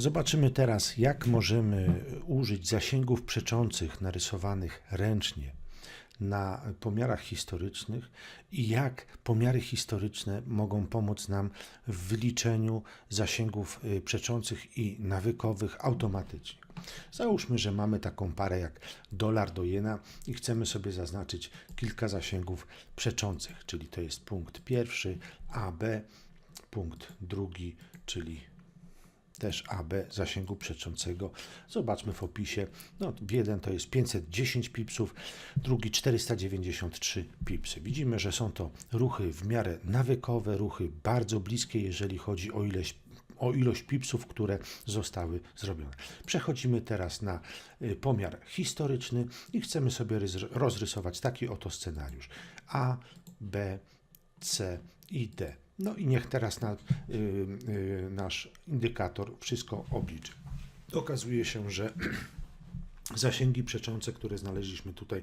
Zobaczymy teraz, jak możemy użyć zasięgów przeczących narysowanych ręcznie na pomiarach historycznych i jak pomiary historyczne mogą pomóc nam w wyliczeniu zasięgów y, przeczących i nawykowych automatycznie. Załóżmy, że mamy taką parę jak dolar do jena i chcemy sobie zaznaczyć kilka zasięgów przeczących, czyli to jest punkt pierwszy AB, punkt drugi, czyli też AB zasięgu przeczącego. Zobaczmy w opisie. No, jeden to jest 510 pipsów, drugi 493 pipsy. Widzimy, że są to ruchy w miarę nawykowe, ruchy bardzo bliskie, jeżeli chodzi o ilość o ilość pipsów, które zostały zrobione. Przechodzimy teraz na y, pomiar historyczny i chcemy sobie rozrysować taki oto scenariusz. A, B, C i D. No i niech teraz na, y, y, nasz indykator wszystko obliczy. Okazuje się, że zasięgi przeczące, które znaleźliśmy tutaj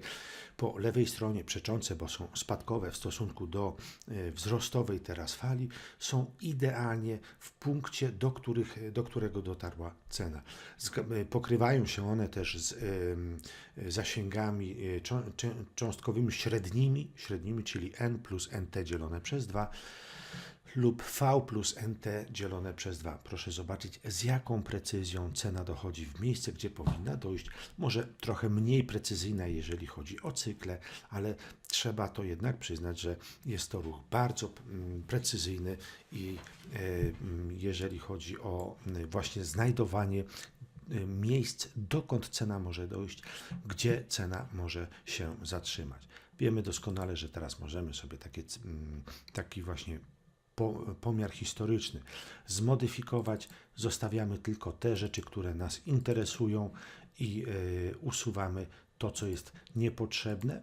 po lewej stronie, przeczące, bo są spadkowe w stosunku do y, wzrostowej teraz fali, są idealnie w punkcie, do, których, do którego dotarła cena. Y, pokrywają się one też z y, zasięgami cząstkowymi średnimi, średnimi, czyli n plus nt dzielone przez 2 lub V plus NT dzielone przez 2. Proszę zobaczyć, z jaką precyzją cena dochodzi w miejsce, gdzie powinna dojść. Może trochę mniej precyzyjna, jeżeli chodzi o cykle, ale trzeba to jednak przyznać, że jest to ruch bardzo mm, precyzyjny i e, mm, jeżeli chodzi o mm, właśnie znajdowanie e, miejsc, dokąd cena może dojść, gdzie cena może się zatrzymać. Wiemy doskonale, że teraz możemy sobie takie, taki właśnie pomiar historyczny zmodyfikować. Zostawiamy tylko te rzeczy, które nas interesują i e, usuwamy to, co jest niepotrzebne.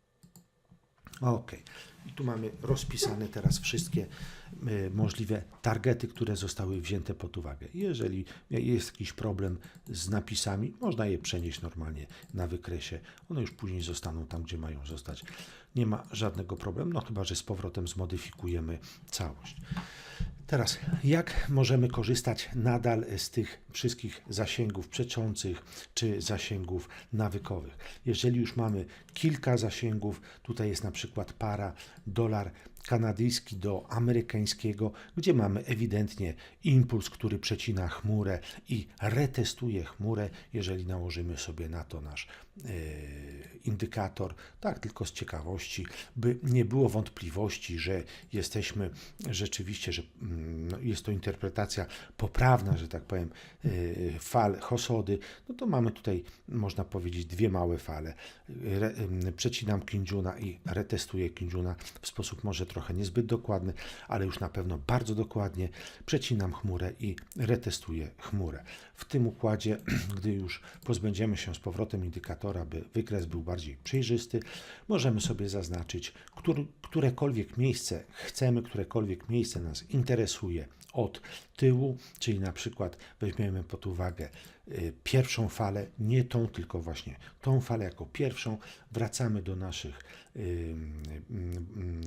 ok. Tu mamy rozpisane teraz wszystkie y, możliwe targety, które zostały wzięte pod uwagę. Jeżeli jest jakiś problem z napisami, można je przenieść normalnie na wykresie. One już później zostaną tam, gdzie mają zostać. Nie ma żadnego problemu, no chyba, że z powrotem zmodyfikujemy całość. Teraz, jak możemy korzystać nadal z tych wszystkich zasięgów przeczących czy zasięgów nawykowych? Jeżeli już mamy kilka zasięgów, tutaj jest na przykład para dolar kanadyjski do amerykańskiego, gdzie mamy ewidentnie impuls, który przecina chmurę i retestuje chmurę, jeżeli nałożymy sobie na to nasz yy, indykator, tak tylko z ciekawości, by nie było wątpliwości, że jesteśmy rzeczywiście, że mm, no, jest to interpretacja poprawna, że tak powiem, yy, fal Hosody, no to mamy tutaj, można powiedzieć, dwie małe fale. Re, yy, przecinam Kinjuna i retestuję Kinjuna w sposób może trochę niezbyt dokładny, ale już na pewno bardzo dokładnie. Przecinam chmurę i retestuję chmurę. W tym układzie, gdy już pozbędziemy się z powrotem indykatora, by wykres był bardziej przejrzysty, możemy sobie zaznaczyć, który, którekolwiek miejsce chcemy, którekolwiek miejsce nas interesuje od tyłu, czyli na przykład weźmiemy pod uwagę pierwszą falę, nie tą, tylko właśnie tą falę jako pierwszą, wracamy do naszych y,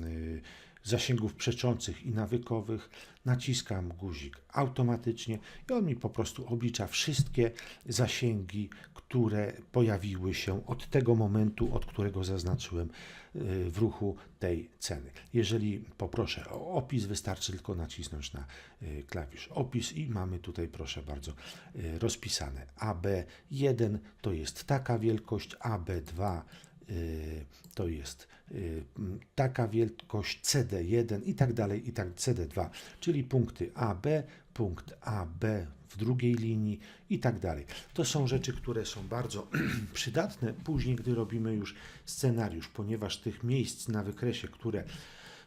y, zasięgów przeczących i nawykowych, naciskam guzik automatycznie i on mi po prostu oblicza wszystkie zasięgi, które pojawiły się od tego momentu, od którego zaznaczyłem y, w ruchu tej ceny. Jeżeli poproszę o opis, wystarczy tylko nacisnąć na y, klawisz opis i mamy tutaj, proszę bardzo, y, rozpisane AB1 to jest taka wielkość, AB2 Y, to jest y, taka wielkość CD1 i tak dalej, i tak CD2, czyli punkty AB, punkt AB w drugiej linii i tak dalej. To są rzeczy, które są bardzo przydatne później, gdy robimy już scenariusz, ponieważ tych miejsc na wykresie, które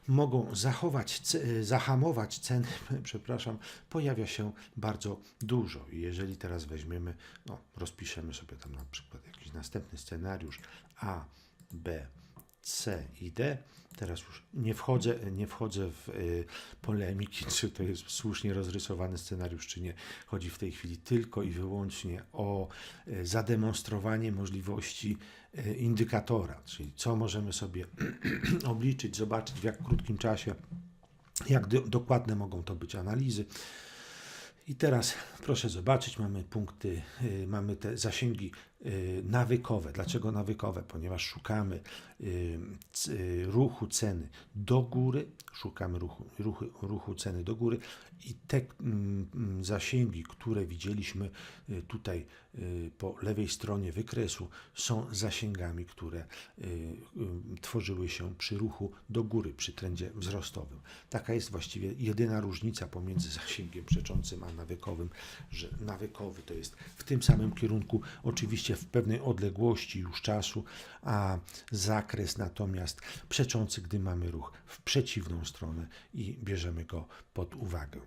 mogą zachować, zahamować ceny, przepraszam, pojawia się bardzo dużo. I jeżeli teraz weźmiemy, no, rozpiszemy sobie tam na przykład jakiś następny scenariusz A, B, C i D. Teraz już nie wchodzę, nie wchodzę w y, polemiki, czy to jest słusznie rozrysowany scenariusz, czy nie. Chodzi w tej chwili tylko i wyłącznie o y, zademonstrowanie możliwości y, indykatora, czyli co możemy sobie obliczyć, zobaczyć w jak krótkim czasie, jak do, dokładne mogą to być analizy I teraz proszę zobaczyć, mamy punkty, y, mamy te zasięgi y, nawykowe. Dlaczego nawykowe? Ponieważ szukamy y, ruchu ceny do góry, szukamy ruchu, ruchu, ruchu ceny do góry i te mm, mm, zasięgi, które widzieliśmy tutaj po lewej stronie wykresu, są zasięgami, które tworzyły się przy ruchu do góry, przy trendzie wzrostowym. Taka jest właściwie jedyna różnica pomiędzy zasięgiem przeczącym a nawykowym, że nawykowy to jest w tym samym kierunku, oczywiście w pewnej odległości już czasu, a zakres natomiast przeczący, gdy mamy ruch w przeciwną stronę i bierzemy go pod uwagę.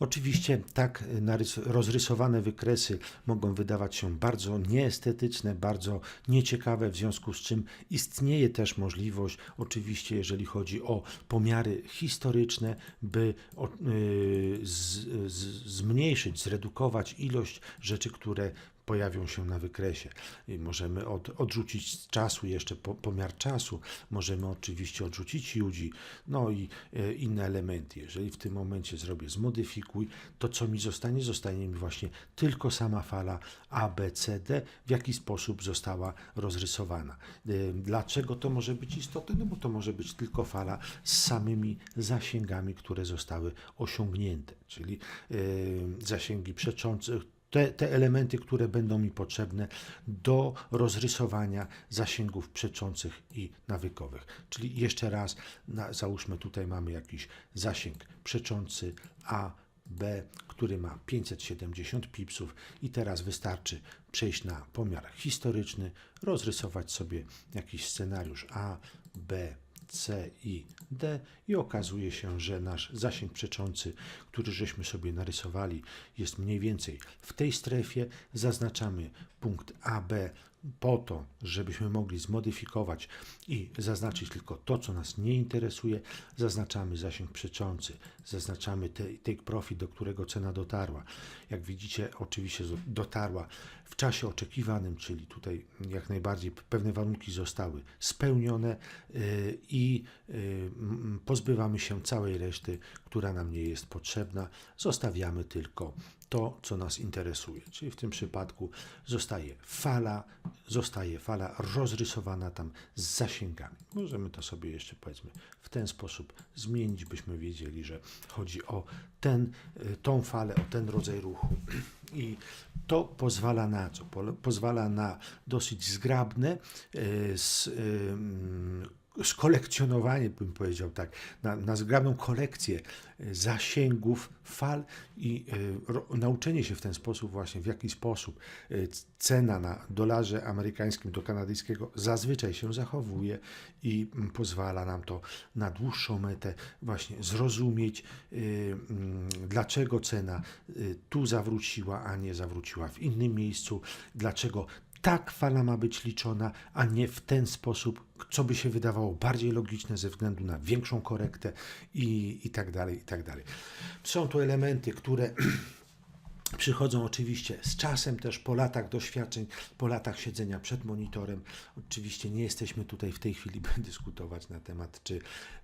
Oczywiście tak narys- rozrysowane wykresy mogą wydawać się bardzo nieestetyczne, bardzo nieciekawe, w związku z czym istnieje też możliwość, oczywiście jeżeli chodzi o pomiary historyczne, by y, zmniejszyć, zredukować ilość rzeczy, które pojawią się na wykresie. I możemy od, odrzucić czasu jeszcze po, pomiar czasu, możemy oczywiście odrzucić ludzi, no i e, inne elementy. Jeżeli w tym momencie zrobię zmodyfikuj, to co mi zostanie? Zostanie mi właśnie tylko sama fala ABCD, w jaki sposób została rozrysowana. E, Dlaczego to może być istotne? No bo to może być tylko fala z samymi zasięgami, które zostały osiągnięte, czyli e, zasięgi przeczące, te, te elementy, które będą mi potrzebne do rozrysowania zasięgów przeczących i nawykowych. Czyli jeszcze raz, na, załóżmy tutaj mamy jakiś zasięg przeczący A, B, który ma 570 pipsów i teraz wystarczy przejść na pomiar historyczny, rozrysować sobie jakiś scenariusz A, B, C i D i okazuje się, że nasz zasięg przeczący, który żeśmy sobie narysowali, jest mniej więcej w tej strefie. Zaznaczamy punkt AB po to, żebyśmy mogli zmodyfikować i zaznaczyć tylko to, co nas nie interesuje. Zaznaczamy zasięg przeczący, zaznaczamy take profit, do którego cena dotarła. Jak widzicie, oczywiście dotarła w czasie oczekiwanym, czyli tutaj jak najbardziej pewne warunki zostały spełnione yy, i m, pozbywamy się całej reszty, która nam nie jest potrzebna. Zostawiamy tylko to, co nas interesuje. Czyli w tym przypadku zostaje fala, zostaje fala rozrysowana tam z zasięgami. Możemy to sobie jeszcze powiedzmy w ten sposób zmienić, byśmy wiedzieli, że chodzi o ten, y, tą falę, o ten rodzaj ruchu. I to pozwala na co? Po, pozwala na dosyć zgrabne, s, y, skolekcjonowanie, bym powiedział tak, na, na zgrabną kolekcję y, zasięgów fal i y, ro, nauczenie się w ten sposób właśnie, w jaki sposób y, cena na dolarze amerykańskim do kanadyjskiego zazwyczaj się zachowuje i pozwala nam to na dłuższą metę właśnie zrozumieć, dlaczego cena tu zawróciła, a nie zawróciła w innym miejscu, dlaczego tak fala ma być liczona, a nie w ten sposób, co by się wydawało bardziej logiczne ze względu na większą korektę i, i tak dalej, i tak dalej. Są to elementy, które przychodzą oczywiście z czasem też po latach doświadczeń, po latach siedzenia przed monitorem. Oczywiście nie jesteśmy tutaj w tej chwili, by dyskutować na temat, czy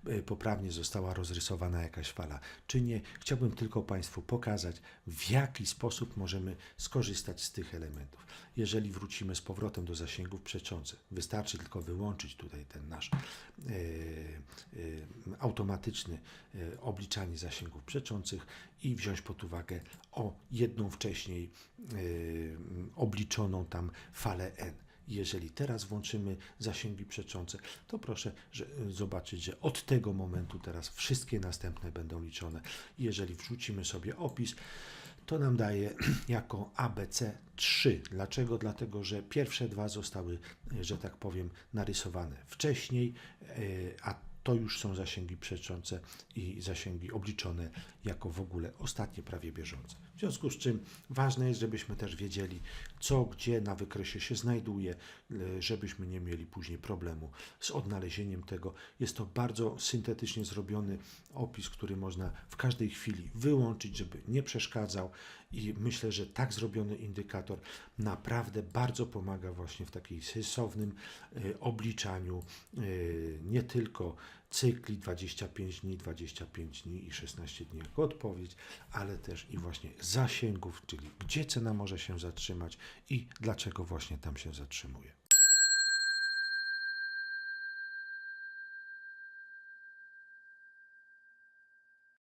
e, poprawnie została rozrysowana jakaś fala, czy nie. Chciałbym tylko Państwu pokazać, w jaki sposób możemy skorzystać z tych elementów. Jeżeli wrócimy z powrotem do zasięgów przeczących, wystarczy tylko wyłączyć tutaj ten nasz e, e, automatyczny e, obliczanie zasięgów przeczących i wziąć pod uwagę o jedną wcześniej e, obliczoną tam falę n. Jeżeli teraz włączymy zasięgi przeczące, to proszę że, zobaczyć, że od tego momentu teraz wszystkie następne będą liczone. Jeżeli wrzucimy sobie opis, to nam daje jako ABC3. Dlaczego? Dlatego, że pierwsze dwa zostały, e, że tak powiem, narysowane wcześniej, e, a to już są zasięgi przeczące i zasięgi obliczone jako w ogóle ostatnie prawie bieżące. W związku z czym ważne jest, żebyśmy też wiedzieli, co gdzie na wykresie się znajduje, e, żebyśmy nie mieli później problemu z odnalezieniem tego. Jest to bardzo syntetycznie zrobiony opis, który można w każdej chwili wyłączyć, żeby nie przeszkadzał i myślę, że tak zrobiony indykator naprawdę bardzo pomaga właśnie w takiej sensownym e, obliczaniu e, nie tylko cykli 25 dni, 25 dni i 16 dni jako odpowiedź, ale też i właśnie zasięgów, czyli gdzie cena może się zatrzymać i dlaczego właśnie tam się zatrzymuje.